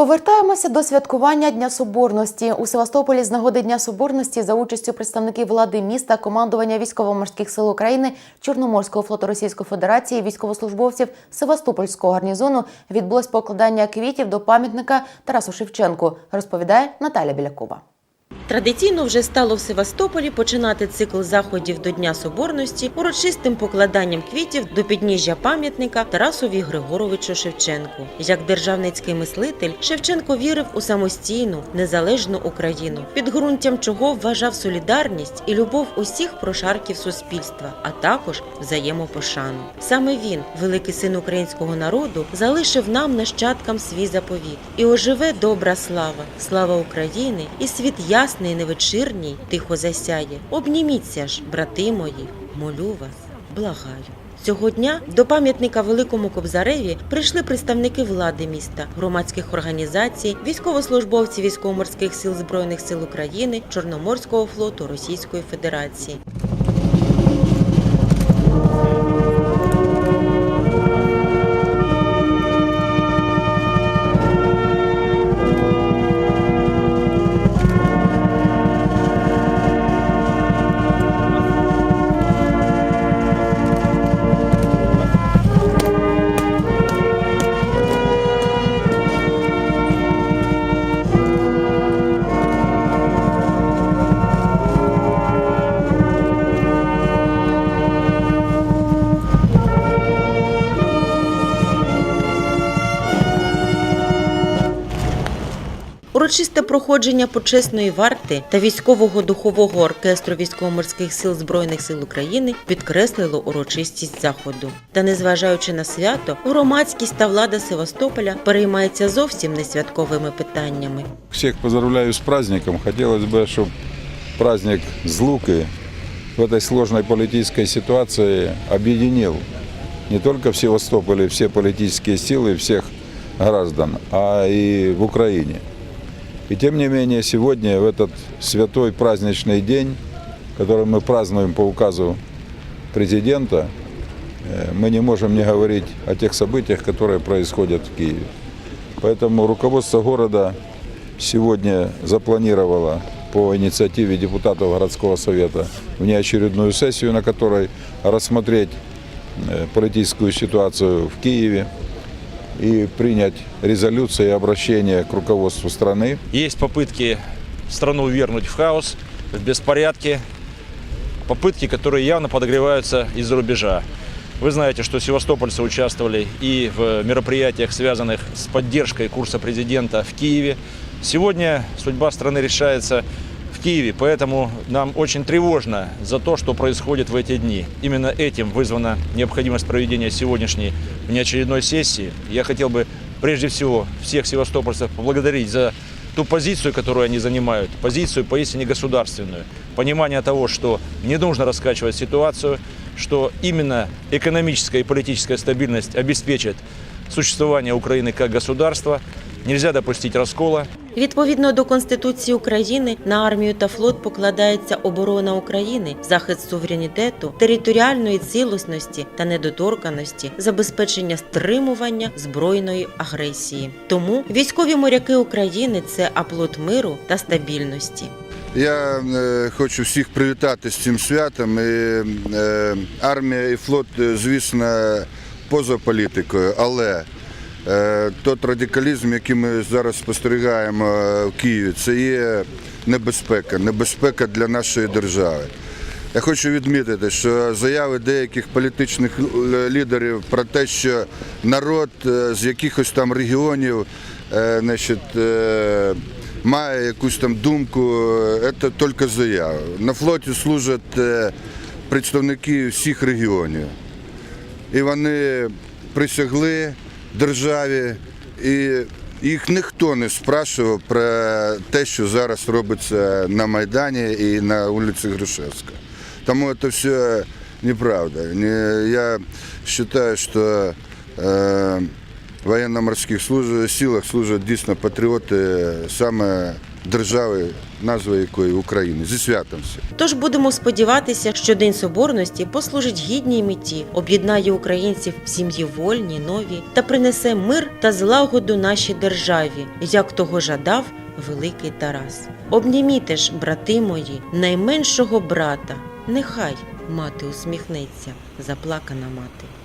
Повертаємося до святкування Дня Соборності у Севастополі з нагоди Дня Соборності за участю представників влади міста, командування військово-морських сил України, Чорноморського флоту Російської Федерації, військовослужбовців Севастопольського гарнізону відбулось покладання квітів до пам'ятника Тарасу Шевченку. Розповідає Наталя Білякова. Традиційно вже стало в Севастополі починати цикл заходів до Дня Соборності урочистим покладанням квітів до підніжжя пам'ятника Тарасові Григоровичу Шевченку. Як державницький мислитель, Шевченко вірив у самостійну, незалежну Україну, підґрунтям чого вважав солідарність і любов усіх прошарків суспільства, а також взаємопошану. Саме він, великий син українського народу, залишив нам нащадкам свій заповіт. І оживе добра слава, слава України, і світ ясний, невечірній, тихо засяє. Обніміться ж, брати мої, молю вас, благаю. Цього дня до пам'ятника Великому Кобзареві прийшли представники влади міста, громадських організацій, військовослужбовці військово-морських сил Збройних сил України, Чорноморського флоту Російської Федерації. Урочисте проходження почесної варти та військового духового оркестру військово-морських сил Збройних сил України підкреслило урочистість заходу. Та незважаючи на свято, громадськість та влада Севастополя переймається зовсім не святковими питаннями. Всех поздравляю с праздником. Хотелось бы, чтобы праздник Злуки в этой сложной политической ситуации объединил не только в Севастополе все политические силы всех граждан, а и в Украине. И тем не менее, сегодня, в этот святой праздничный день, который мы празднуем по указу президента, э, мы не можем не говорить о тех событиях, которые происходят в Киеве. Поэтому руководство города сегодня запланировало по инициативе депутатов городского совета внеочередную сессию, на которой рассмотреть э, политическую ситуацию в Киеве и принять резолюции и обращение к руководству страны. Есть попытки страну вернуть в хаос, в беспорядке, попытки, которые явно подогреваются из-за рубежа. Вы знаете, что севастопольцы участвовали и в мероприятиях, связанных с поддержкой курса президента в Киеве. Сегодня судьба страны решается Киеве, поэтому нам очень тревожно за то, что происходит в эти дни. Именно этим вызвана необходимость проведения сегодняшней внеочередной сессии. Я хотел бы прежде всего всех севастопольцев поблагодарить за ту позицию, которую они занимают, позицию поистине государственную, понимание того, что не нужно раскачивать ситуацию, что именно экономическая и политическая стабильность обеспечит существование Украины как государства, нельзя допустить раскола, Відповідно до Конституції України на армію та флот покладається оборона України, захист суверенітету, територіальної цілісності та недоторканості, забезпечення стримування збройної агресії. Тому військові моряки України це аплот миру та стабільності. Я е, хочу всіх привітати з цим святом. І, е, армія і флот, е, звісно, поза політикою, але е, тот радикалізм, який ми зараз спостерігаємо е, в Києві, це є небезпека, небезпека для нашої держави. Я хочу відмітити, що заяви деяких політичних лідерів про те, що народ е, з якихось там регіонів значить, має якусь там думку, це тільки заяви. На флоті служать представники всіх регіонів. І вони присягли державі, і їх ніхто не спрашував про те, що зараз робиться на Майдані і на вулиці Грушевська. Тому це все неправда. Я вважаю, що е, в военно-морських силах служать дійсно патріоти саме держави, назва якої України. Зі святом всіх. Тож будемо сподіватися, що День Соборності послужить гідній меті, об'єднає українців в сім'ї вольні, нові та принесе мир та злагоду нашій державі, як того жадав великий Тарас. Обніміте ж, брати мої, найменшого брата. Нехай мати усміхнеться, заплакана мати.